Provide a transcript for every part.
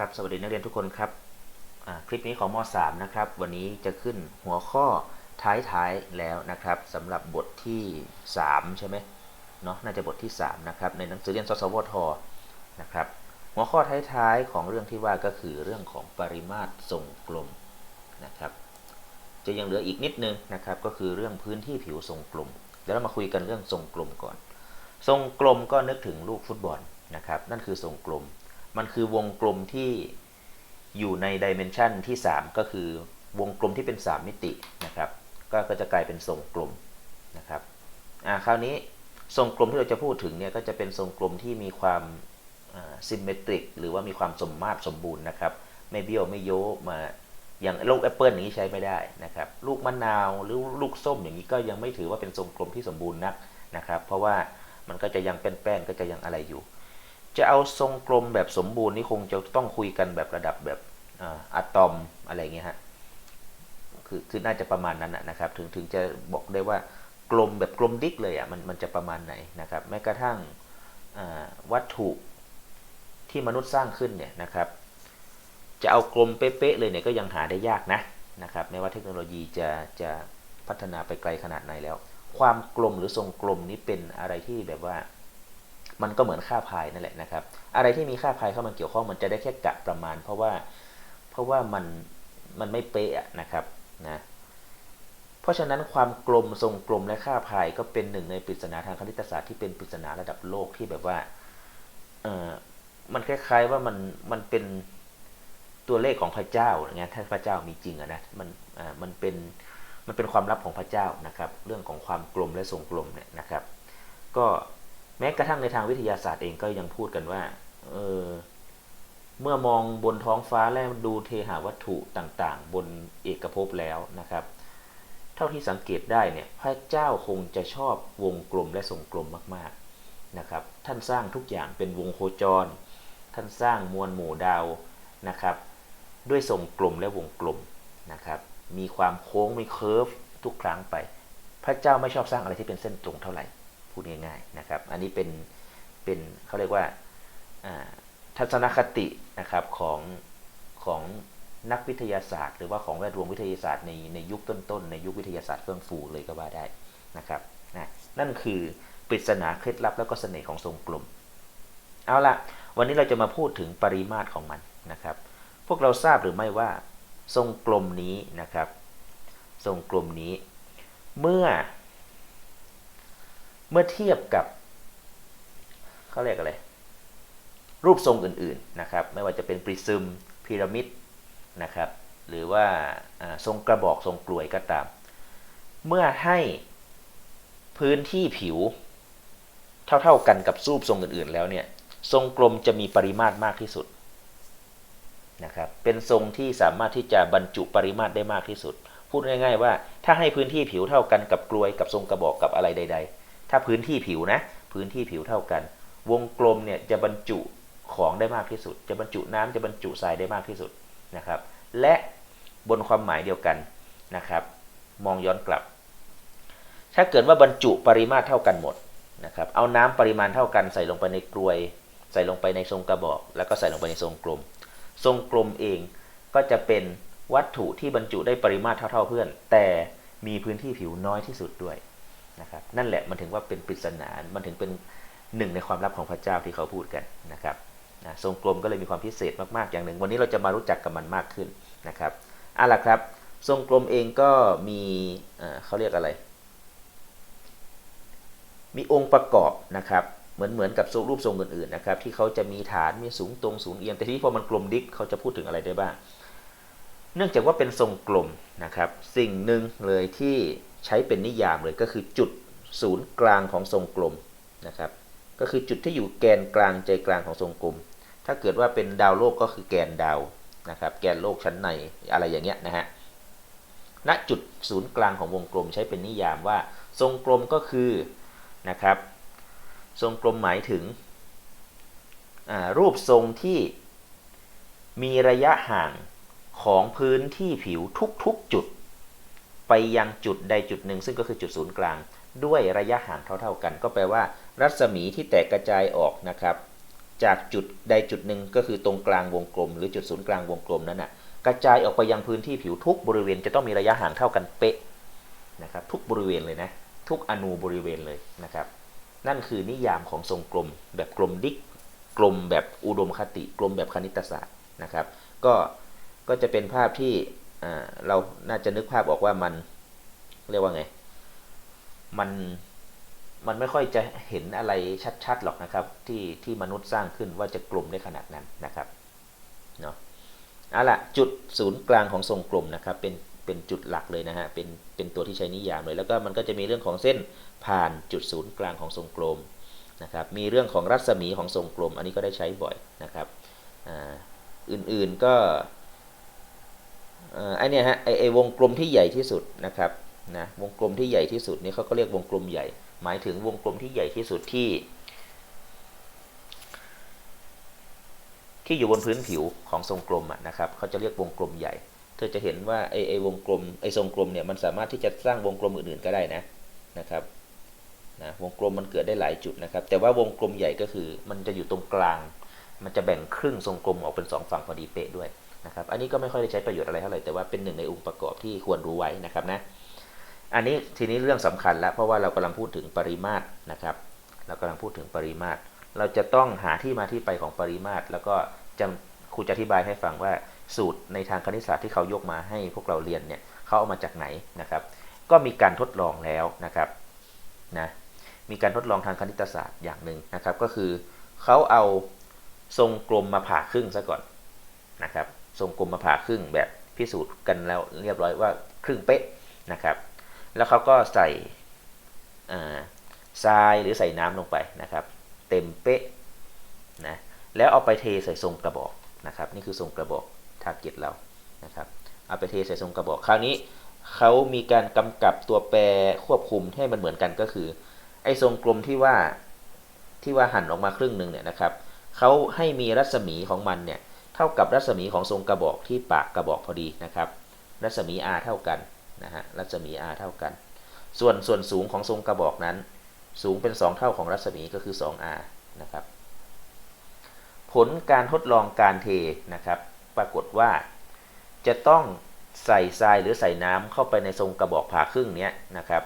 ครับ สวัสดีนักเรียนทุกคนครับคลิปนี้ของม .3 นะครับ วันนี้จะขึ้นหัวข้อท้ายๆแล้วนะครับสำหรับบทที่ 3 ใช่ไหมเนาะน่าจะบทที่ 3 นะครับ ในหนังสือเรียนสสวทนะครับ หัวข้อท้ายๆของเรื่องที่ว่าก็คือเรื่องของปริมาตรทรงกลมนะครับ จะยังเหลืออีกนิดนึงนะครับ ก็คือเรื่องพื้นที่ผิวทรงกลมเดี๋ยวเรามาคุยกันเรื่องทรงกลมก่อน ทรงกลมก็นึกถึงลูกฟุตบอลนะครับ นั่นคือทรงกลม มันคือวงกลมที่อยู่ในดิเมนชันที่ 3 ก็คือวงกลมที่เป็น 3 มิตินะครับก็ก็จะกลายเป็นทรงกลมนะครับอ่าคราวนี้ทรงกลมที่เราจะพูดถึงเนี่ยก็จะเป็นทรงกลมที่มีความซิมเมตริกหรือว่ามีความสมมาตรสมบูรณ์นะครับ ไม่เบี้ยวไม่โยกมาอย่างลูกแอปเปิลอย่างนี้ใช้ไม่ได้นะครับ ลูกมะนาวหรือลูกส้มอย่างนี้ก็ยังไม่ถือว่าเป็นทรงกลมที่สมบูรณ์นักนะครับ เพราะว่ามันก็จะยังเป็นแป้นๆก็จะยังอะไรอยู่ จะเอาทรงกลมแบบสมบูรณ์นี่คงจะต้องคุยกันแบบระดับแบบอะตอมอะไรเงี้ยฮะคือคือน่าจะประมาณนั้นนะครับ ถึงถึงจะบอกได้ว่ากลมแบบกลมดิกเลยอะมันมันจะประมาณไหนนะครับแม้กระทั่งวัตถุที่มนุษย์สร้างขึ้นเนี่ยนะครับ จะเอากลมเป๊ะๆเลยเนี่ยก็ยังหาได้ยากนะนะครับไม่ว่าเทคโนโลยีจะจะพัฒนาไปไกลขนาดไหนแล้ว ความกลมหรือทรงกลมนี้เป็นอะไรที่แบบว่า มันก็เหมือนค่าพายนั่นแหละนะครับ อะไรที่มีค่าพายเข้ามาเกี่ยวข้องมันจะได้แค่กะประมาณ เพราะว่าเพราะว่ามันมันไม่เป๊ะนะครับนะเพราะฉะนั้นความกลมทรงกลมและค่าพายก็เป็นหนึ่งในปริศนาทางคณิตศาสตร์ที่เป็นปริศนาระดับโลกที่แบบว่าเออมันคล้ายๆว่ามันมันเป็นตัวเลขของพระเจ้าอย่างถ้าพระเจ้ามีจริงอะนะมันอ่ามันเป็นมันเป็นความลับของพระเจ้านะครับ เรื่องของความกลมและทรงกลมเนี่ยนะครับ ก็ แม้กระทั่งในทางวิทยาศาสตร์เองก็ยังพูดกันว่า เออ เมื่อมองบนท้องฟ้าและดูเทหาวัตถุต่างๆ บนเอกภพแล้วนะครับ เท่าที่สังเกตได้เนี่ย พระเจ้าคงจะชอบวงกลมและทรงกลมมากๆนะครับ ท่านสร้างทุกอย่างเป็นวงโคจร ท่านสร้างมวลหมู่ดาวนะครับ ด้วยทรงกลมและวงกลมนะครับ มีความโค้งมีเคิร์ฟทุกครั้งไป พระเจ้าไม่ชอบสร้างอะไรที่เป็นเส้นตรงเท่าไหร่ ดง่ายๆนะครับ อันนี้เป็นเป็นเขาเรียกว่าทัศนคตินะครับของของนักวิทยาศาสตร์ หรือว่าของแวดวงวิทยาศาสตร์ในในยุคต้นๆในยุควิทยาศาสตร์เฟื่องฟูเลยก็ว่าได้นะครับนะนั่นคือปริศนาเคล็ดลับแล้วก็เสน่ห์ของทรงกลม เอาละวันนี้เราจะมาพูดถึงปริมาตรของมันนะครับ พวกเราทราบหรือไม่ว่าทรงกลมนี้นะครับ ทรงกลมนี้ เมื่อ เมื่อเทียบกับเขาเรียกอะไร รูปทรงอื่นๆนะครับ ไม่ว่าจะเป็นปริซึมพีระมิดนะครับ หรือว่าทรงกระบอกทรงกลวยก็ตาม เมื่อให้พื้นที่ผิว เท่าๆกันกับรูปทรงอื่นๆ แล้วเนี่ยทรงกลมจะมีปริมาตรมากที่สุดนะครับ เป็นทรงที่สามารถที่จะบรรจุปริมาตรได้มากที่สุด พูดง่าย ๆ ว่าถ้าให้พื้นที่ผิวเท่ากันกับกลวยกับทรงกระบอกกับอะไรใด ๆ ถ้าพื้นที่ผิวนะ พื้นที่ผิวเท่ากัน วงกลมเนี่ยจะบรรจุของได้มากที่สุด จะบรรจุน้ำจะบรรจุทรายได้มากที่สุดนะครับ และบนความหมายเดียวกันนะครับ มองย้อนกลับ ถ้าเกิดว่าบรรจุปริมาตรเท่ากันหมดนะครับ เอาน้ำปริมาณเท่ากันใส่ลงไปในกลวย ใส่ลงไปในทรงกระบอก แล้วก็ใส่ลงไปในทรงกลม ทรงกลมเองก็จะเป็นวัตถุที่บรรจุได้ปริมาตรเท่า ๆเพื่อน แต่มีพื้นที่ผิวน้อยที่สุดด้วย นะครับนั่นแหละมันถึงว่าเป็นปริศนา มันถึงเป็นหนึ่งในความลับของพระเจ้าที่เขาพูดกันนะครับนะทรงกลมก็เลยมีความพิเศษมากๆอย่างหนึ่ง วันนี้เราจะมารู้จักกับมันมากขึ้นนะครับเอาล่ะครับ ทรงกลมเองก็มีเขาเรียกอะไร มีองค์ประกอบนะครับเหมือนเหมือนกับรูปทรงอื่นๆนะครับที่เขาจะมีฐานมีสูงตรงสูงเอียงแต่ที่พอมันกลมดิกเขาจะพูดถึงอะไรได้บ้าง เนื่องจากว่าเป็นทรงกลมนะครับ สิ่งหนึ่งเลยที่ ใช้เป็นนิยามเลยก็คือจุดศูนย์กลางของทรงกลมนะครับก็คือจุดที่อยู่แกนกลางใจกลางของทรงกลม ถ้าเกิดว่าเป็นดาวโลกก็คือแกนดาวนะครับแกนโลกชั้นในอะไรอย่างเงี้ยนะฮะณจุดศูนย์กลางของวงกลมใช้เป็นนิยามว่า ทรงกลมก็คือนะครับ ทรงกลมหมายถึงรูปทรงที่มีระยะห่างของพื้นที่ผิวทุกๆจุด ไปยังจุดใดจุดหนึ่ง ซึ่งก็คือจุดศูนย์กลาง ด้วยระยะห่างเท่าๆกัน ก็แปลว่า รัศมีที่แตกกระจายออกนะครับ จากจุดใดจุดหนึ่งก็คือตรงกลางวงกลม หรือจุดศูนย์กลางวงกลมนั้นน่ะกระจายออกไปยังพื้นที่ผิวทุกบริเวณจะต้องมีระยะห่างเท่ากันเป๊ะนะครับทุกบริเวณเลยนะทุกอนูบริเวณเลยนะครับ นั่นคือนิยามของทรงกลม แบบกลมดิกกลมแบบอุดมคติ กลมแบบคณิตศาสตร์นะครับ ก็ก็จะเป็นภาพที่ เราน่าจะนึกภาพออกว่ามันเรียกว่าไง มันมันไม่ค่อยจะเห็นอะไรชัดๆหรอกนะครับ ที่ที่มนุษย์สร้างขึ้นว่าจะกลุ่มได้ขนาดนั้นนะครับเนาะเอาละจุดศูนย์กลางของทรงกลมนะครับ เป็นเป็นจุดหลักเลยนะฮะเป็นเป็นตัวที่ใช้นิยามเลย แล้วก็มันก็จะมีเรื่องของเส้นผ่านจุดศูนย์กลางของทรงกลมนะครับ มีเรื่องของรัศมีของทรงกลม อันนี้ก็ได้ใช้บ่อยนะครับอ่าอื่นๆก็ ไอเนี่ยฮะไอไอวงกลมที่ใหญ่ที่สุดนะครับนะวงกลมที่ใหญ่ที่สุดนี่เขาก็เรียกวงกลมใหญ่ หมายถึงวงกลมที่ใหญ่ที่สุดที่ ที่อยู่บนพื้นผิวของทรงกลมอะนะครับเขาจะเรียกวงกลมใหญ่ เธอจะเห็นว่าไอไอวงกลมไอทรงกลมเนี่ยมันสามารถที่จะสร้างวงกลมอื่นๆก็ได้นะนะครับนะวงกลมมันเกิดได้หลายจุดนะครับ แต่ว่าวงกลมใหญ่ก็คือ มันจะอยู่ตรงกลาง มันจะแบ่งครึ่งทรงกลมออกเป็นสองฝั่งพอดีเป๊ะด้วย นะครับ อันนี้ก็ไม่ค่อยได้ใช้ประโยชน์อะไรเท่าไหร่แต่ว่าเป็นหนึ่งในองค์ประกอบที่ควรรู้ไว้นะครับนะ อันนี้ทีนี้เรื่องสำคัญแล้วเพราะว่าเรากำลังพูดถึงปริมาตรนะครับ เรากำลังพูดถึงปริมาตร เราจะต้องหาที่มาที่ไปของปริมาตร แล้วก็จะครูจะอธิบายให้ฟังว่าสูตรในทางคณิตศาสตร์ที่เขายกมาให้พวกเราเรียนเนี่ยเขาเอามาจากไหนนะครับ ก็มีการทดลองแล้วนะครับนะมีการทดลองทางคณิตศาสตร์อย่างหนึ่งนะครับ ก็คือเขาเอาทรงกลมมาผ่าครึ่งซะก่อนนะครับ ทรงกลมมาผ่าครึ่งแบบพิสูจน์กันแล้วเรียบร้อยว่าครึ่งเป๊ะนะครับ แล้วเขาก็ใส่ทรายหรือใส่น้ำลงไปนะครับ เต็มเป๊ะนะแล้วเอาไปเทใส่ทรงกระบอกนะครับ นี่คือทรงกระบอกทาร์เก็ตเรานะครับ เอาไปเทใส่ทรงกระบอก คราวนี้เขามีการกำกับตัวแปรควบคุมให้มันเหมือนกันก็คือ ไอ้ทรงกลมที่ว่าที่ว่าหั่นออกมาครึ่งหนึ่งเนี่ยนะครับเขาให้มีรัศมีของมันเนี่ย ท่ากับรัศมีของทรงกระบอกที่ปากกระบอกพอดีนะครับ รัศมี r เท่ากันนะฮะรัศมี r เท่ากัน ส่วนส่วนสูงของทรงกระบอกนั้น สูงเป็น 2 เท่าของรัศมีก็คือ 2r นะครับ ผลการทดลองการเทนะครับ ปรากฏว่า จะต้องใส่ทรายหรือใส่น้ำเข้าไปในทรงกระบอกผ่าครึ่งเนี้ยนะครับ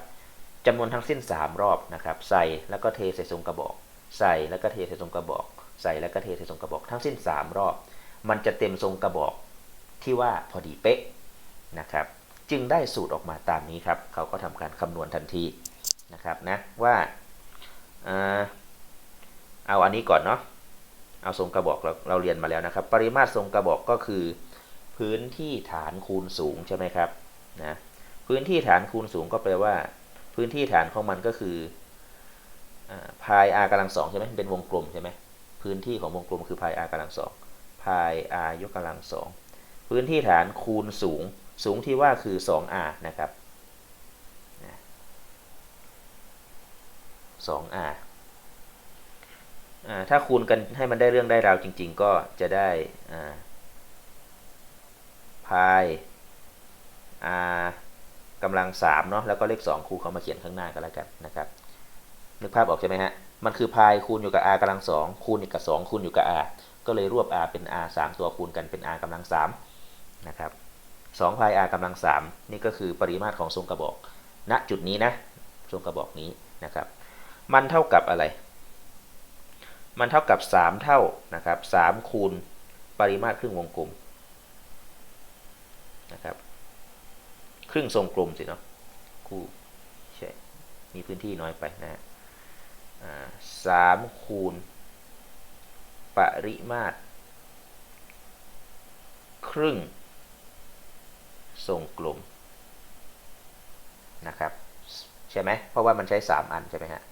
จำนวนทั้งสิ้น 3 รอบนะครับ ใส่แล้วก็เทใส่ทรงกระบอก ใส่แล้วก็เทใส่ทรงกระบอก ใส่แล้วก็เทใส่ทรงกระบอกทั้งสิ้น 3 รอบ มันจะเต็มทรงกระบอกที่ว่าพอดีเป๊ะนะครับ จึงได้สูตรออกมาตามนี้ครับ เขาก็ทำการคำนวณทันทีนะครับนะว่าเอาอันนี้ก่อนเนาะเอาทรงกระบอกเราเราเรียนมาแล้วนะครับ ปริมาตรทรงกระบอกก็คือ พื้นที่ฐานคูณสูงใช่ไหมครับนะพื้นที่ฐานคูณสูงก็แปลว่า พื้นที่ฐานของมันก็คือพาย r กำลังสองใช่ไหมเป็นวงกลมใช่ไหมพื้นที่ของวงกลมคือพาย r กำลังสอง พาย r ยกกำลังสองพื้นที่ฐานคูณสูง สูงที่ว่าคือ 2r นะครับ 2r ถ้าคูณกันให้มันได้เรื่องได้ราวจริง ๆ ก็จะได้พาย r กำลัง3เนาะแล้วก็เลข 2 คูณเขามาเขียนข้างหน้าก็แล้วกันนะครับนึกภาพออกใช่ไหมฮะ มันคือพายคูณอยู่กับ r กำลัง2คูณอยู่กับ 2 คูณอยู่กับ r ก็เลยรวบ r เป็น r 3 ตัวคูณกันเป็น r กำลัง3นะครับ2พาย r กำลัง 3 นี่ก็คือปริมาตรของทรงกระบอก ณ จุดนี้นะ ทรงกระบอกนี้นะครับ มันเท่ากับอะไร มันเท่ากับ 3 เท่านะครับ3คูณปริมาตรครึ่งวงกลมนะครับครึ่งทรงกลมสิเนาะคู่ใช่ มีพื้นที่น้อยไปนะสามคูณ ปริมาตร ครึ่ง ทรงกลมนะครับ ใช่ไหมเพราะว่ามันใช้ 3 อันใช่ไหมฮะ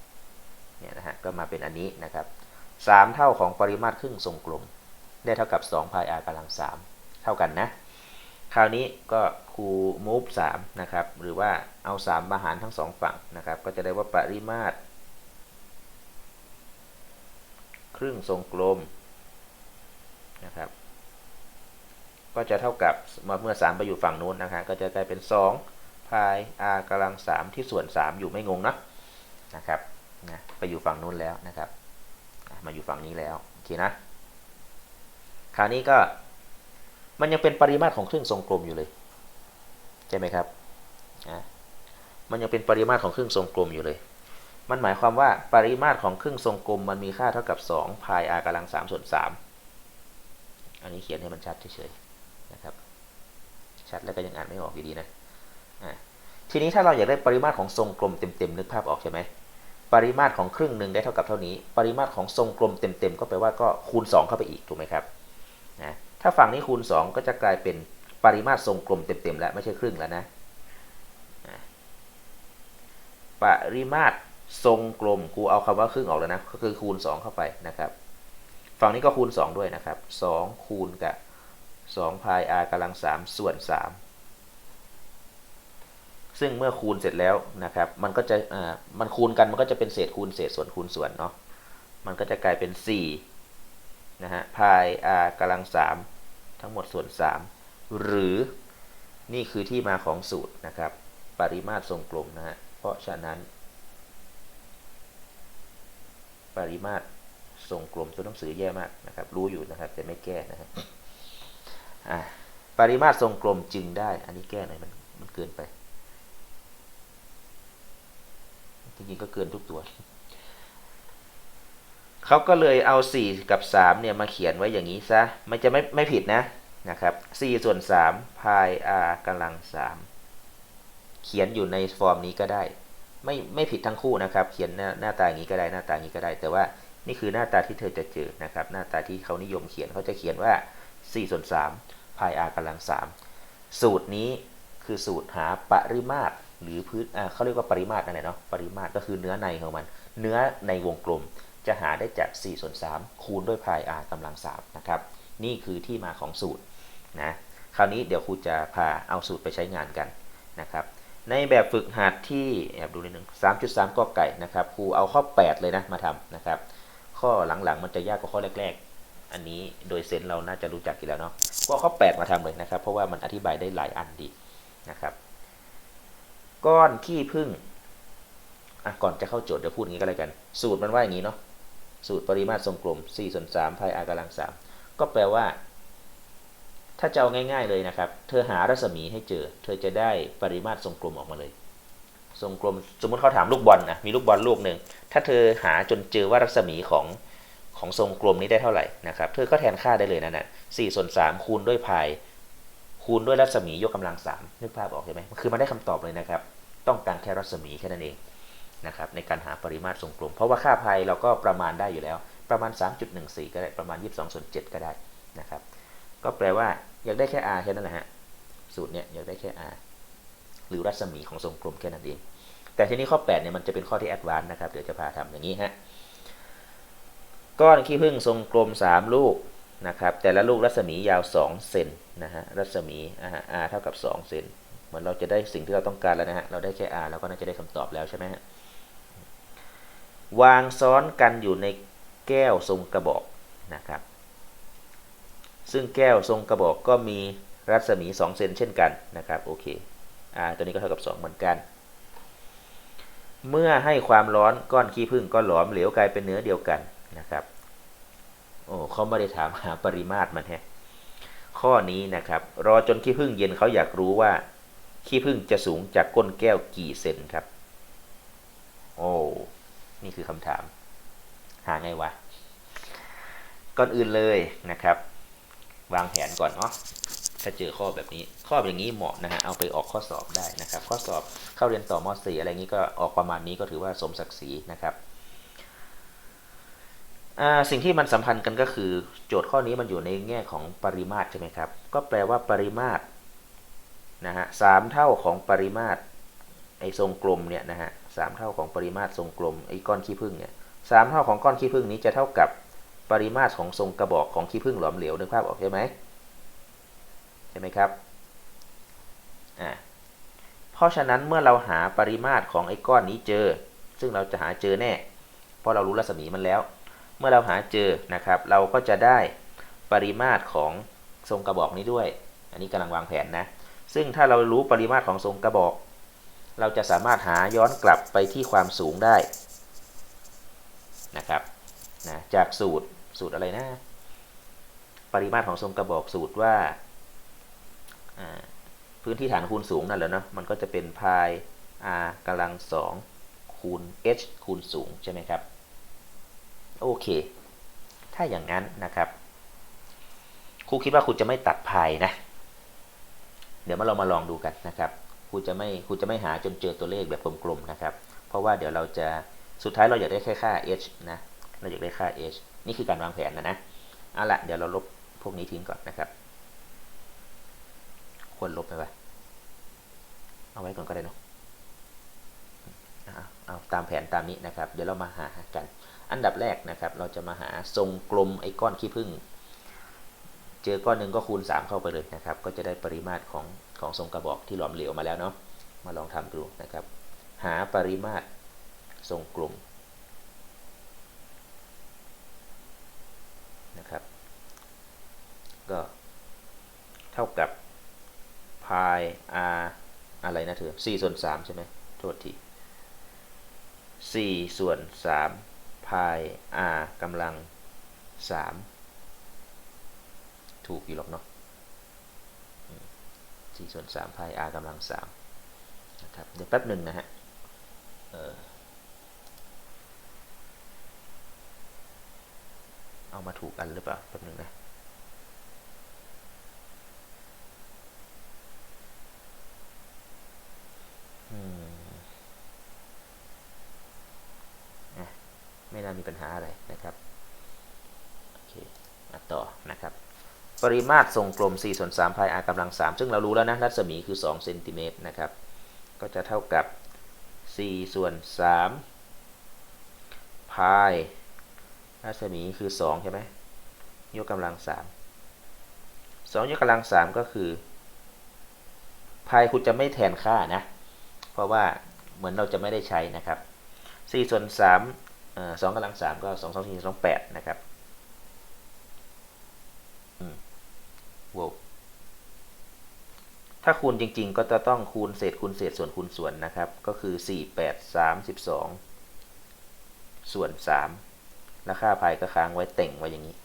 เนี่ยนะฮะก็มาเป็นอันนี้นะครับ 3 เท่าของปริมาตรครึ่งทรงกลม ได้เท่ากับ2พาย r กำลัง 3 เท่ากันนะ คราวนี้ก็คูมูฟ3นะครับ หรือว่าเอา 3 มาหารทั้ง 2 ฝั่งนะครับ ก็จะได้ว่าปริมาตร ค รึ่งทรงกลมนะครับ ก็จะเท่ากับเมื่อ 3 ไปอยู่ฝั่งนู้นนะครับก็จะกลายเป็น 2 พาย r กำลัง 3 ที่ส่วน 3 อยู่ไม่งงนะนะครับนะไปอยู่ฝั่งนู้นแล้วนะครับ มาอยู่ฝั่งนี้แล้วโอเคนะ คราวนี้ก็มันยังเป็นปริมาตรของครึ่งทรงกลมอยู่เลยใช่ไหมครับอะมันยังเป็นปริมาตรของครึ่งทรงกลมอยู่เลย มันหมายความว่าปริมาตรของครึ่งทรงกลมมันมีค่าเท่ากับ 2 พาย r กำลัง3ส่วน 3 อันนี้เขียนให้มันชัดเฉยๆนะครับ ชัดแล้วก็ยังอ่านไม่ออกอยู่ดีนะะทีนี้ถ้าเราอยากได้ปริมาตรของทรงกลมเต็มๆนึกภาพออกใช่ไหมปริมาตรของครึ่งหนึ่งได้เท่ากับเท่านี้ ปริมาตรของทรงกลมเต็มๆก็แปลว่าก็คูณ 2 เข้าไปอีกถูกไหมครับนะถ้าฝั่งนี้คูณ 2 ก็จะกลายเป็นปริมาตรทรงกลมเต็มๆแล้วไม่ใช่ครึ่งแล้วนะปริมาตร ทรงกลมครูเอาคำว่าครึ่งออกแล้วนะก็คือคูณ 2 เข้าไปนะครับ ฝั่งนี้ก็คูณ 2 ด้วยนะครับ 2 คูณกับ2พาย r กำลัง 3 ส่วน 3 ซึ่งเมื่อคูณเสร็จแล้วนะครับ มันก็จะอ่ามันคูณกันมันก็จะเป็นเศษคูณเศษส่วนคูณส่วนเนาะมันก็จะกลายเป็น 4 นะฮะพาย r กำลัง 3 ทั้งหมดส่วน 3 หรือนี่คือที่มาของสูตรนะครับ ปริมาตรทรงกลมนะฮะเพราะฉะนั้น ปริมาตรทรงกลมตัวหนังสือแย่มากนะครับ รู้อยู่นะครับแต่ไม่แก้นะครับปริมาตรทรงกลมจึงได้ อันนี้แก้หน่อยมันมันเกินไปจริงๆก็เกินทุกตัวเขาก็เลยเอา 4 กับ 3 เนี่ย มาเขียนไว้อย่างนี้ซะ มันจะไม่ไม่ผิดนะนะครับ4ส่วน3พาย r กำลัง 3 เขียนอยู่ในฟอร์มนี้ก็ได้ ไม่ไม่ผิดทั้งคู่นะครับ เขียนหน้าหน้าตาอย่างนี้ก็ได้หน้าตาอย่างนี้ก็ได้ แต่ว่านี่คือหน้าตาที่เธอจะเจอนะครับ หน้าตาที่เขานิยมเขียนเขาจะเขียนว่า4ส่วน3พาย r กำลัง 3 สูตรนี้คือสูตรหาปริมาตรหรือพื้นอ่าเขาเรียกว่าปริมาตรอะไรเนาะปริมาตรก็คือเนื้อในของมัน เนื้อในวงกลมจะหาได้จาก4ส่วน3คูณด้วยพาย r กำลัง3นะครับนี่คือที่มาของสูตรนะคราวนี้เดี๋ยวครูจะพาเอาสูตรไปใช้งานกันนะครับ ในแบบฝึกหัดที่แอบดูนิดนึง3.3กอไก่นะครับครูเอาข้อ 8 เลยนะมาทำนะครับ ข้อหลังๆมันจะยากกว่าข้อแรก ๆ อันนี้โดยเซนเราน่าจะรู้จักกันแล้วเนาะก็ข้อ 8 มาทำเลยนะครับ เพราะว่ามันอธิบายได้หลายอันดีนะครับ ก้อนขี้ผึ้งอะก่อนจะเข้าโจทย์เดี๋ยวพูดอย่างนี้ก็แล้วกัน สูตรมันว่าอย่างนี้เนาะสูตรปริมาตรทรงกลม4ส่วน3พาย r กำลัง3ก็แปลว่า ถ้าจะเอาง่าย ๆเลยนะครับ เธอหารัศมีให้เจอ เธอจะได้ปริมาตรทรงกลมออกมาเลย ทรงกลมสมมติเขาถามลูกบอลนะมีลูกบอลลูกหนึ่งถ้าเธอหาจนเจอว่ารัศมีของของทรงกลมนี้ได้เท่าไหร่นะครับ เธอก็แทนค่าได้เลยนะนะ4ส่วน3คูณด้วยพายคูณด้วยรัศมียกกำลัง3นึกภาพออกใช่ไหมคือมันได้คำตอบเลยนะครับ ต้องการแค่รัศมีแค่นั้นเองนะครับในการหาปริมาตรทรงกลม เพราะว่าค่าพายเราก็ประมาณได้อยู่แล้ว ประมาณ 3.14 ก็ได้ประมาณ 22ส่วน7ก็ได้นะครับ ก็แปลว่า อยากได้แค่ r แค่นั้นแหละฮะสูตรเนี้ยอยากได้แค่ r หรือรัศมีของทรงกลมแค่นั้นเอง แต่ทีนี้ข้อ8เนี่ยมันจะเป็นข้อที่แอดวานซ์นะครับ เดี๋ยวจะพาทำอย่างนี้ฮะ ก้อนขี้ผึ้งทรงกลม 3 ลูกนะครับ แต่ละลูกรัศมียาว 2 เซนนะฮะ รัศมีอ่า r เท่ากับ 2 เซน เหมือนเราจะได้สิ่งที่เราต้องการแล้วนะฮะ เราได้แค่ r เราก็น่าจะได้คำตอบแล้วใช่ไหมฮะ วางซ้อนกันอยู่ในแก้วทรงกระบอกนะครับ ซึ่งแก้วทรงกระบอกก็มีรัศมี 2 เซนเช่นกันนะครับโอเค r ตัวนี้ก็เท่ากับ 2 เหมือนกัน เมื่อให้ความร้อนก้อนขี้ผึ้งก็หลอมเหลวกลายเป็นเนื้อเดียวกันนะครับโอ้เขาไม่ได้ถามหาปริมาตรมันแฮะข้อนี้นะครับ รอจนขี้ผึ้งเย็นเขาอยากรู้ว่าขี้ผึ้งจะสูงจากก้นแก้วกี่เซนครับ โอ้นี่คือคำถาม หาไงวะก่อนอื่นเลยนะครับ วางแผนก่อนเนาะถ้าเจอข้อแบบนี้ ข้ออย่างนี้เหมาะนะฮะ เอาไปออกข้อสอบได้นะครับ ข้อสอบเข้าเรียนต่อม .4 อะไรงี้ก็ออกประมาณนี้ก็ถือว่าสมศักดิ์ศรีนะครับสิ่งที่มันสัมพันธ์กันก็คือ โจทย์ข้อนี้มันอยู่ในแง่ของปริมาตรใช่ไหมครับ ก็แปลว่าปริมาตรนะฮะสามเท่าของปริมาตรไอ้ทรงกลมเนี่ยนะฮะสามเท่าของปริมาตรทรงกลมไอ้ก้อนขี้ผึ้งเนี่ยสามเท่าของก้อนขี้ผึ้งนี้จะเท่ากับ ปริมาตรของทรงกระบอกของขี้ผึ้งหลอมเหลวนึกภาพออกใช่ไหมใช่ไหมครับอ่าเพราะฉะนั้นเมื่อเราหาปริมาตรของไอ้ก้อนนี้เจอ ซึ่งเราจะหาเจอแน่ เพราะเรารู้รัศมีมันแล้ว เมื่อเราหาเจอนะครับ เราก็จะได้ปริมาตรของทรงกระบอกนี้ด้วย อันนี้กำลังวางแผนนะ ซึ่งถ้าเรารู้ปริมาตรของทรงกระบอก เราจะสามารถหาย้อนกลับไปที่ความสูงได้นะครับนะจากสูตร สูตรอะไรนะ ปริมาตรของทรงกระบอกสูตรว่า พื้นที่ฐานคูณสูงนั่นแหละเนาะมันก็จะเป็นพาย r กำลังสองคูณ h คูณสูงใช่ไหมครับ โอเค ถ้าอย่างนั้นนะครับครูคิดว่าครูจะไม่ตัดพายนะ เดี๋ยวมาเรามาลองดูกันนะครับครูจะไม่ครูจะไม่หาจนเจอตัวเลขแบบกลมๆนะครับ เพราะว่าเดี๋ยวเราจะสุดท้ายเราอยากได้แค่ค่า h นะ เราอยากได้ค่า h นี่คือการวางแผนนะนะเอาละเดี๋ยวเราลบพวกนี้ทิ้งก่อนนะครับ ควรลบไหมเอาไว้ก่อนก็ได้เนะเอาตามแผนตามนี้นะครับ เดี๋ยวเรามาหากัน อันดับแรกนะครับ เราจะมาหาทรงกลมไอ้ก้อนขี้ผึ้งเจอก้อนหนึ่งก็คูณ 3 เข้าไปเลยนะครับ ก็จะได้ปริมาตรของของทรงกระบอกที่หลอมเหลวมาแล้วเนาะมาลองทำดูนะครับ หาปริมาตรทรงกลม นะครับ ก็เท่ากับพาย r อะไรนะเธอ4ส่วน3ใช่ไหมโทษที4ส่วน3พาย r กำลัง 3 ถูกอยู่หรอกเนาะ4ส่วน3พาย r กำลัง3นะครับเดี๋ยวแป๊บหนึ่งนะฮะเออ เอามาถูกอันหรือเปล่าแป๊บหนึ่งนะอืมอะไม่น่ามีปัญหาอะไรนะครับโอเคมาต่อนะครับ ปริมาตรทรงกลม4ส่วน3พาย r กำลัง 3 ซึ่งเรารู้แล้วนะรัศมีคือ2เซนติเมตรนะครับ ก็จะเท่ากับ4ส่วน3พาย รัศมีคือ2ใช่ไหมยกกำลัง3 2ยกกำลัง3ก็คือพายคุณจะไม่แทนค่านะ เพราะว่าเหมือนเราจะไม่ได้ใช้นะครับ4ส่วน3เอ่อ2กำลัง3ก็2 2 4 2 8นะครับอืมโว้ถ้าคูณจริงๆ ก็จะต้องคูณเศษคูณเศษส่วนคูณส่วนนะครับ ก็คือ 4 8 32ส่วน 3 แล้วค่าพายก็ค้างไว้เต่งไว้อย่างนี้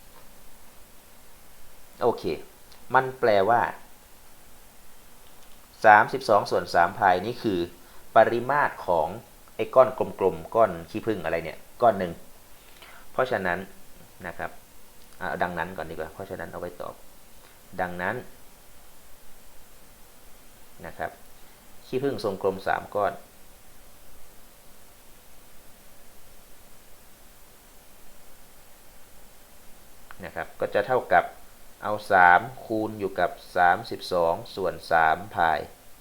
โอเค มันแปลว่า 32 ส่วน3พายนี่คือ ปริมาตรของไอ้ก้อนกลมๆก้อนขี้ผึ้งอะไรเนี่ย ก้อนหนึ่ง เพราะฉะนั้นนะครับดังนั้นก่อนดีกว่า เพราะฉะนั้นเอาไว้ตอบ ดังนั้นนะครับขี้ผึ้งทรงกลม 3 ก้อน นะครับก็จะเท่ากับเอา 3 คูณอยู่กับ 32 ส่วน3พาย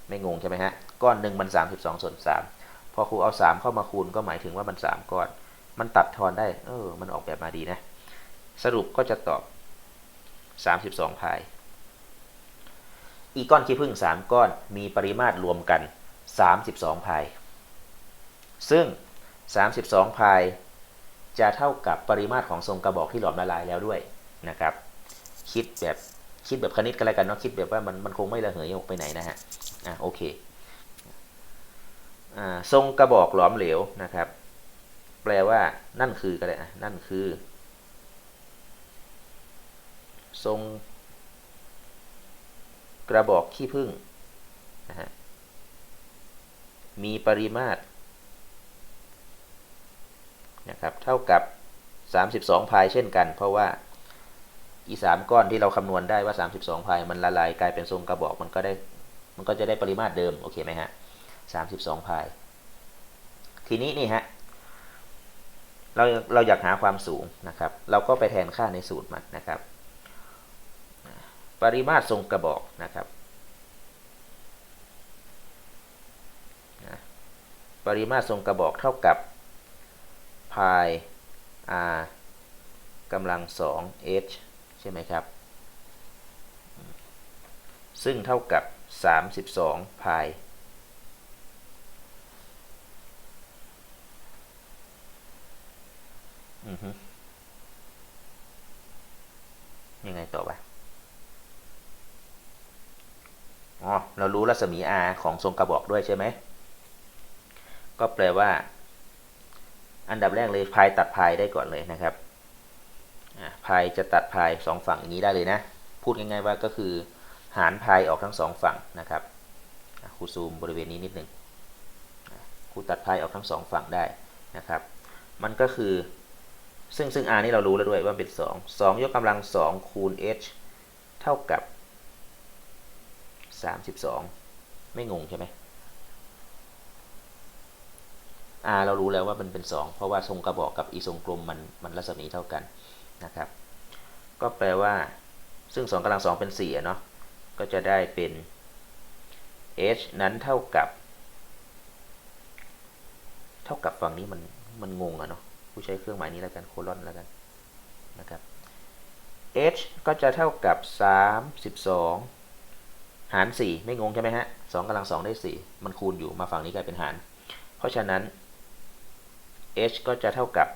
ไม่งงใช่ไหมฮะก้อนหนึ่งมัน 32 ส่วน 3 พอครูเอา 3 เข้ามาคูณก็หมายถึงว่ามัน 3 ก้อน มันตัดทอนได้เออมันออกแบบมาดีนะ สรุปก็จะตอบ 32พาย อีกก้อนขี้ผึ้ง3 ก้อนมีปริมาตรรวมกัน 32พาย ซึ่ง 32พาย จะเท่ากับปริมาตรของทรงกระบอกที่หลอมละลายแล้วด้วยนะครับ คิดแบบคิดแบบคณิตก็แล้วกันเนาะคิดแบบว่ามันมันคงไม่ระเหยออกไปไหนนะฮะอะโอเคอ่าทรงกระบอกหลอมเหลวนะครับ แปลว่านั่นคือก็ได้อะนั่นคือ ทรงกระบอกขี้ผึ้งนะฮะมีปริมาตร นะครับเท่ากับ 32พายเช่นกัน เพราะว่าอีสามก้อนที่เราคำนวณได้ว่า 32พายมันละลายกลายเป็นทรงกระบอกมันก็ได้มันก็จะได้ปริมาตรเดิม โอเคไหมฮะ32พาย ทีนี้นี่ฮะเราเราอยากหาความสูงนะครับ เราก็ไปแทนค่าในสูตรมันนะครับ ปริมาตรทรงกระบอกนะครับปริมาตรทรงกระบอกเท่ากับ พาย r กำลัง2 h ใช่ไหมครับ ซึ่งเท่ากับ 32พายอือฮึยังไงต่อไปอ๋อ เรารู้รัศมี r ของทรงกระบอกด้วยใช่ไหม ก็แปลว่า อันดับแรกเลยพายตัดพายได้ก่อนเลยนะครับพายจะตัดพายสองฝั่งนี้ได้เลยนะ พูดง่ายๆว่าก็คือ หารพายออกทั้งสองฝั่งนะครับครูซูมบริเวณนี้นิดหนึ่งครูตัดพายออกทั้งสองฝั่งได้นะครับ มันก็คือซึ่งซึ่ง r นี่เรารู้แล้วด้วยว่าเป็น 2 2 ยกกำลัง 2 คูณ h เท่ากับ 32 ไม่งงใช่ไหม r เรารู้แล้วว่ามันเป็น 2 เพราะว่าทรงกระบอกกับอีทรงกลมมันมันรัศมีเท่ากันนะครับ ก็แปลว่า ซึ่ง2กำลัง2เป็น4เนาะก็จะได้เป็น h นั้นเท่ากับ เท่ากับฝั่งนี้มันมันงงอะเนาะผู้ใช้เครื่องหมายนี้แล้วกันโคลอนแล้วกันนะครับ h ก็จะเท่ากับ 32 หาร 4 ไม่งงใช่ไหมฮะ2กำลัง2ได้ 4 มันคูณอยู่มาฝั่งนี้กลายเป็นหาร เพราะฉะนั้น h ก็จะเท่ากับ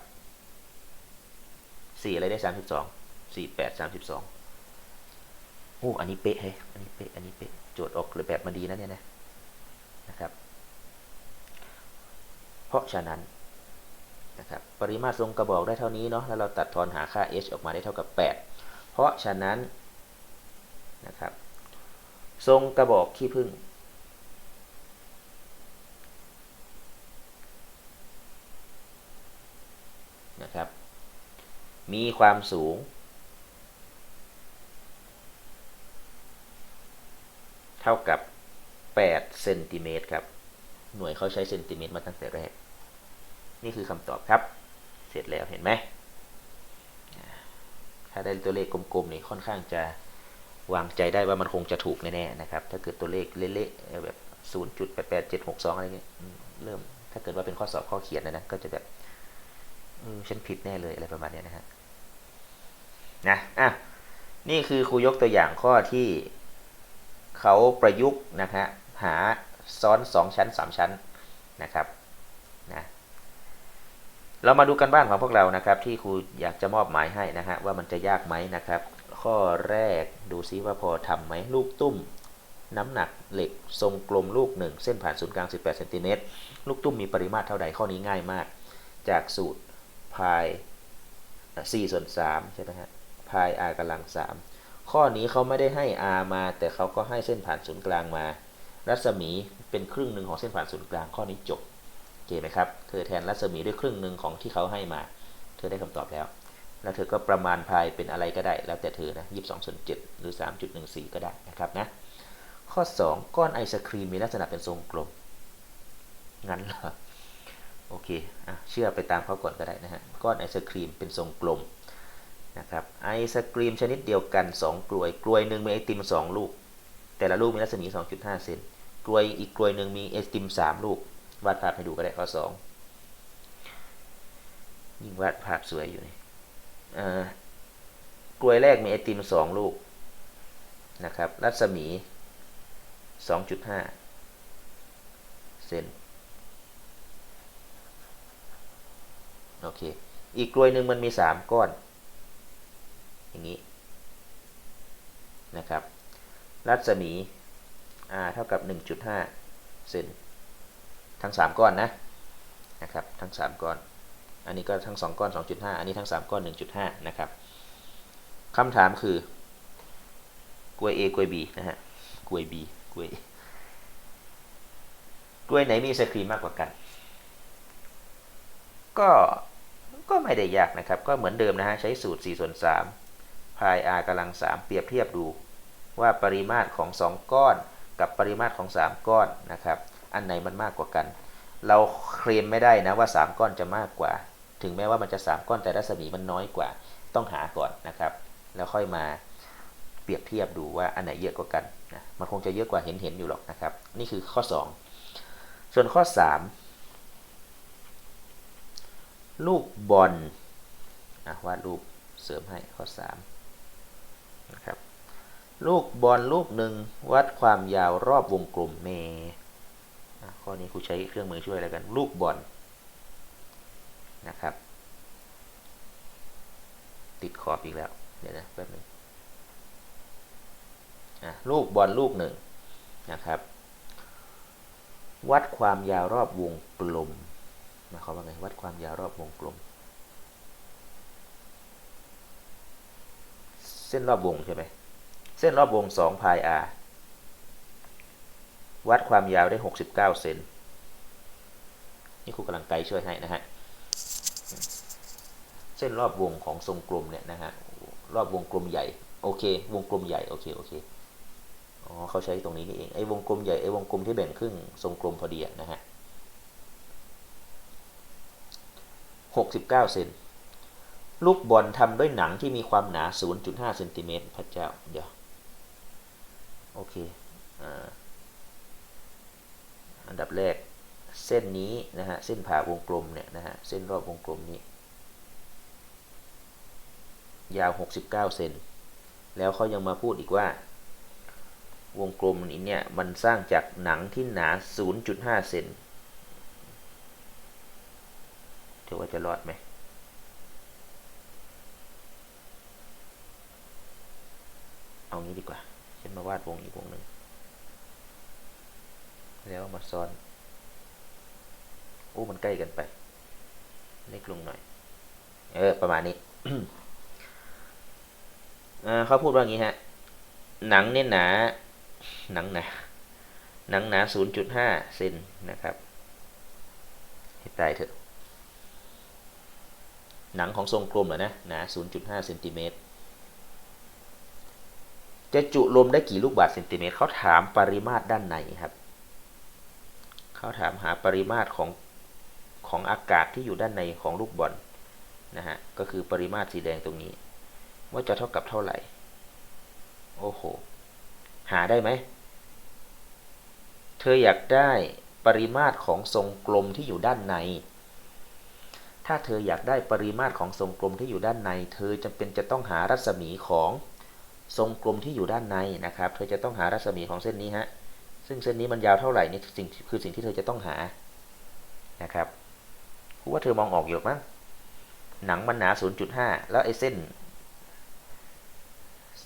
4 อะไรได้ 32 4 8 32โอ้อันนี้เป๊ะเฮ้ยอันนี้เป๊ะ อันนี้เป๊ะ โจทย์ออกเลยแบบมาดีนะเนี่ยนะนะครับ เพราะฉะนั้นนะครับปริมาตรทรงกระบอกได้เท่านี้เนาะ แล้วเราตัดทอนหาค่า h ออกมาได้เท่ากับ 8 เพราะฉะนั้นนะครับ ทรงกระบอกขี้ผึ้งนะครับ มีความสูง เท่ากับ8เซนติเมตรครับ หน่วยเขาใช้เซนติเมตรมาตั้งแต่แรก นี่คือคำตอบครับ เสร็จแล้วเห็นไหม ถ้าได้ตัวเลขกลมๆนี่ค่อนข้างจะวางใจได้ว่ามันคงจะถูกแน่ๆนะครับ ถ้าเกิดตัวเลขเละๆแบบ0.88762 อะไรเงี้ย เริ่ม ถ้าเกิดว่าเป็นข้อสอบข้อเขียนนะนะ ก็จะแบบฉันผิดแน่เลยอะไรประมาณเนี้ยนะฮะ นะอะนี่คือครูยกตัวอย่างข้อที่เขาประยุกต์นะฮะหาซ้อน 2 ชั้น 3 ชั้นนะครับนะเรามาดูกันบ้านของพวกเรานะครับ ที่ครูอยากจะมอบหมายให้นะฮะว่ามันจะยากไหมนะครับ ข้อแรกดูซิว่าพอทำไหมลูกตุ้ม น้ำหนักเหล็กทรงกลมลูกหนึ่งเส้นผ่านศูนย์กลาง 18เซนติเมตรลูกตุ้มมีปริมาตรเท่าใดข้อนี้ง่ายมาก จากสูตรพาย4ส่วน3ใช่ไหมฮะ พาย r กำลัง 3 ข้อนี้เขาไม่ได้ให้ r มา แต่เขาก็ให้เส้นผ่านศูนย์กลางมา รัศมีเป็นครึ่งหนึ่งของเส้นผ่านศูนย์กลางข้อนี้จบโอเคไหมครับ เธอแทนรัศมีด้วยครึ่งหนึ่งของที่เขาให้มา เธอได้คำตอบแล้ว แล้วเธอก็ประมาณพายเป็นอะไรก็ได้ แล้วแต่เธอนะ22ส่วน7หรือ 3.14 ก็ได้นะครับนะข้อ 2 ก้อนไอศครีมมีลักษณะเป็นทรงกลม งั้นเหรอ โอเค อะ เชื่อไปตามเขาก่อนก็ได้นะฮะ ก้อนไอศครีมเป็นทรงกลม นะครับไอศครีมชนิดเดียวกัน 2 กลวย กลวยหนึ่งมีไอติม 2 ลูก แต่ละลูกมีรัศมี 2.5 เซนกลวยอีกกลวยหนึ่งมีไอติม 3 ลูก วาดภาพให้ดูก็ได้ข้อ2ยิ่งวาดภาพสวยอยู่นี่กลวยแรกมีไอติม 2 ลูกนะครับรัศมี 2.5 เซนโอเค อีกกลวยหนึ่งมันมี 3 ก้อน อย่างนี้นะครับ รัศมี r เท่ากับ 1.5 เซนทั้ง 3 ก้อนนะนะครับ ทั้ง 3 ก้อน อันนี้ก็ทั้ง 2 ก้อน 2.5 อันนี้ทั้ง 3 ก้อน 1.5 นะครับคำถามคือกล้วย A กล้วย B นะฮะกล้วย B กล้วยกล้วยไหนมีไอศครีมมากกว่ากัน ก็ก็ไม่ได้ยากนะครับ ก็เหมือนเดิมนะฮะ ใช้สูตร4ส่วน3 พาย r กำลัง3เปรียบเทียบดู ว่าปริมาตรของ 2 ก้อน กับปริมาตรของ 3 ก้อนนะครับ อันไหนมันมากกว่ากัน เราเคลมไม่ได้นะว่า 3 ก้อนจะมากกว่า ถึงแม้ว่ามันจะ 3 ก้อนแต่รัศมีมันน้อยกว่า ต้องหาก่อนนะครับ แล้วค่อยมาเปรียบเทียบดูว่าอันไหนเยอะกว่ากันนะมันคงจะเยอะกว่าเห็นเห็นอยู่หรอกนะครับ นี่คือข้อ 2 ส่วนข้อ 3 ลูกบอลวาดรูปเสริมให้ข้อ 3 นะครับลูกบอลลูกหนึ่งวัดความยาวรอบวงกลมเมข้อนี้ครูใช้เครื่องมือช่วยแล้วกัน ลูกบอลนะครับ ติดขอบอีกแล้ว เดี๋ยวนะแป๊บนึงลูกบอลลูกหนึ่งนะครับ วัดความยาวรอบวงกลมหมายความว่าไงวัดความยาวรอบวงกลม เส้นรอบวงใช่ไหมเส้นรอบวง2พาย r วัดความยาวได้ 69 เซนนี่ครูกำลังไกลช่วยให้นะฮะ เส้นรอบวงของทรงกลมเนี่ยนะฮะ รอบวงกลมใหญ่ โอเค วงกลมใหญ่ โอเค โอเค อ๋อเขาใช้ตรงนี้นี่เอง ไอ้วงกลมใหญ่ ไอ้วงกลมที่แบ่งครึ่งทรงกลมพอดีอะนะฮะ69 เซน ลูกบอลทำด้วยหนังที่มีความหนา 0.5เซนติเมตรพระเจ้า เดี๋ยว โอเคอ,อันดับแรก เส้นนี้นะฮะ เส้นผ่าวงกลมเนี่ยนะฮะ เส้นรอบวงกลมนี้ ยาว 69 เซน แล้วเขายังมาพูดอีกว่า วงกลมนี้เนี่ย มันสร้างจากหนังที่หนา 0.5 เซนเดี๋ยวว่าจะรอดไหม เอางี้ดีกว่าฉันมาวาดวงอีกวงหนึ่ง แล้วมาซ้อน โอ้ มันใกล้กันไป เล็กลงหน่อย เออ ประมาณนี้เขาพูดว่างี้ฮะ หนังเนี่ยหนา หนังหนาหนังหนา 0.5 เซนนะครับ ให้ตายเถอะ หนังของทรงกลมเหรอนะ หนา 0.5 เซนติเมตร จะจุลมได้กี่ลูกบาศก์เซนติเมตรเขาถามปริมาตรด้านในครับ เขาถามหาปริมาตรของของอากาศที่อยู่ด้านในของลูกบอลนะฮะก็คือปริมาตรสีแดงตรงนี้ ว่าจะเท่ากับเท่าไหร่ โอ้โห หาได้ไหม เธออยากได้ปริมาตรของทรงกลมที่อยู่ด้านใน ถ้าเธออยากได้ปริมาตรของทรงกลมที่อยู่ด้านใน เธอจำเป็นจะต้องหารัศมีของ ทรงกลมที่อยู่ด้านในนะครับ เธอจะต้องหารัศมีของเส้นนี้ฮะ ซึ่งเส้นนี้มันยาวเท่าไหร่นี่สิ่งคือสิ่งที่เธอจะต้องหา นะครับคูว่าเธอมองออกอยู่มั้ง หนังมันหนา 0.5 แล้วไอ้เส้น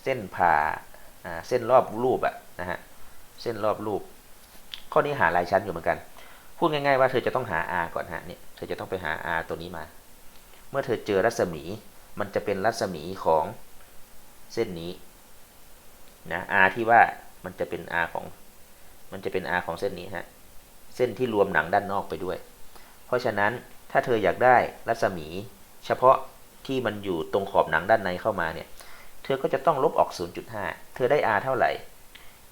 เส้นผ่า อ่า เส้นรอบรูปอะนะฮะ เส้นรอบรูป ข้อนี้หาลายชั้นอยู่เหมือนกัน พูดง่ายๆว่าเธอจะต้องหา r ก่อนฮะ เนี่ย เธอจะต้องไปหา r ตัวนี้มา เมื่อเธอเจอรัศมี มันจะเป็นรัศมีของเส้นนี้ นะ r ที่ว่ามันจะเป็น r ของ มันจะเป็น r ของเส้นนี้ฮะ เส้นที่รวมหนังด้านนอกไปด้วย เพราะฉะนั้นถ้าเธออยากได้รัศมี เฉพาะที่มันอยู่ตรงขอบหนังด้านในเข้ามาเนี่ย เธอก็จะต้องลบออก 0.5 เธอได้ r เท่าไหร่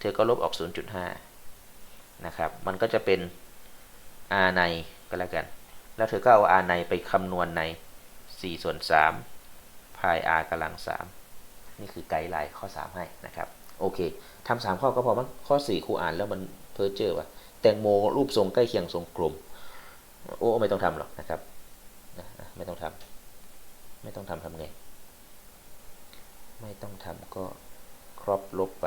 เธอก็ลบออก 0.5 นะครับ มันก็จะเป็น r ในก็แล้วกัน แล้วเธอก็เอา r ในไปคำนวณใน 4 ส่วน3พาย r กำลัง 3 นี่คือไกด์ไลน์ข้อ 3 ให้นะครับ โอเคทำสามข้อก็พอมั้งข้อ4ครูอ่านแล้วมันเพ้อเจอว่ะแตงโมรูปทรงใกล้เคียงทรงกลมโอ้ไม่ต้องทำหรอกนะครับนะไม่ต้องทำไม่ต้องทำทำไงไม่ต้องทำก็ครอบลบไป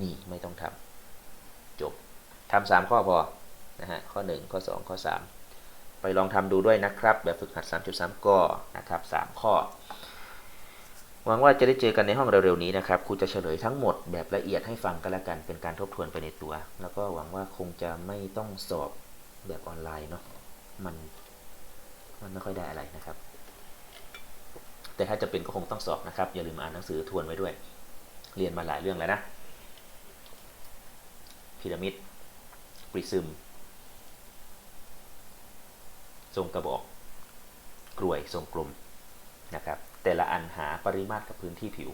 นี่ไม่ต้องทำจบทำสามข้อพอนะฮะข้อ 1 ข้อ 2 ข้อ 3 ไปลองทำดูด้วยนะครับ แบบฝึกหัด 3.3 ก็นะครับ 3 ข้อ หวังว่าจะได้เจอกันในห้องเร็วๆนี้นะครับครูจะเฉลยทั้งหมดแบบละเอียดให้ฟังกันล้วกันเป็นการทบทวนไปในตัว แล้วก็หวังว่าคงจะไม่ต้องสอบแบบออนไลน์เนาะมันมันไม่ค่อยได้อะไรนะครับ แต่ถ้าจะเป็นก็คงต้องสอบนะครับ อย่าลืมอ่านหนังสือทวนไว้ด้วย เรียนมาหลายเรื่องแล้วนะพีระมิดปริซึม ทรงกระบอกกลวยทรงกลมนะครับ แต่ละอันหาปริมาตรกับพื้นที่ผิว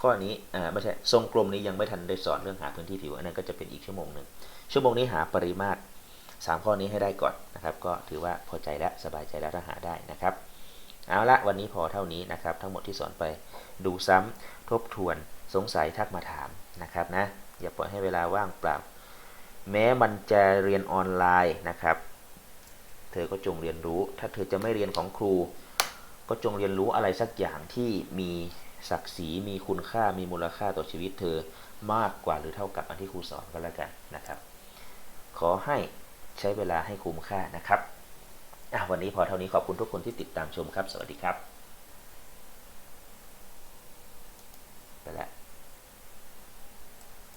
ข้อนี้อ่าไม่ใช่ทรงกลมนี้ยังไม่ทันได้สอนเรื่องหาพื้นที่ผิวอันนั้นก็จะเป็นอีกชั่วโมงหนึ่งชั่วโมงนี้หาปริมาตร3ข้อนี้ให้ได้ก่อนนะครับ ก็ถือว่าพอใจแล้วสบายใจแล้วถ้าหาได้นะครับเอาละวันนี้พอเท่านี้นะครับ ทั้งหมดที่สอนไปดูซ้ำทบทวนสงสัยทักมาถามนะครับนะอย่าปล่อยให้เวลาว่างเปล่า แม้มันจะเรียนออนไลน์นะครับ เธอก็จงเรียนรู้ ถ้าเธอจะไม่เรียนของครู ก็จงเรียนรู้อะไรสักอย่างที่มีศักดิ์ศรีมีคุณค่ามีมูลค่าต่อชีวิตเธอมากกว่าหรือเท่ากับอันที่ครูสอนก็แล้วกันนะครับ ขอให้ใช้เวลาให้คุ้มค่านะครับอะวันนี้พอเท่านี้ขอบคุณทุกคนที่ติดตามชมครับ สวัสดีครับ ไปแล้ว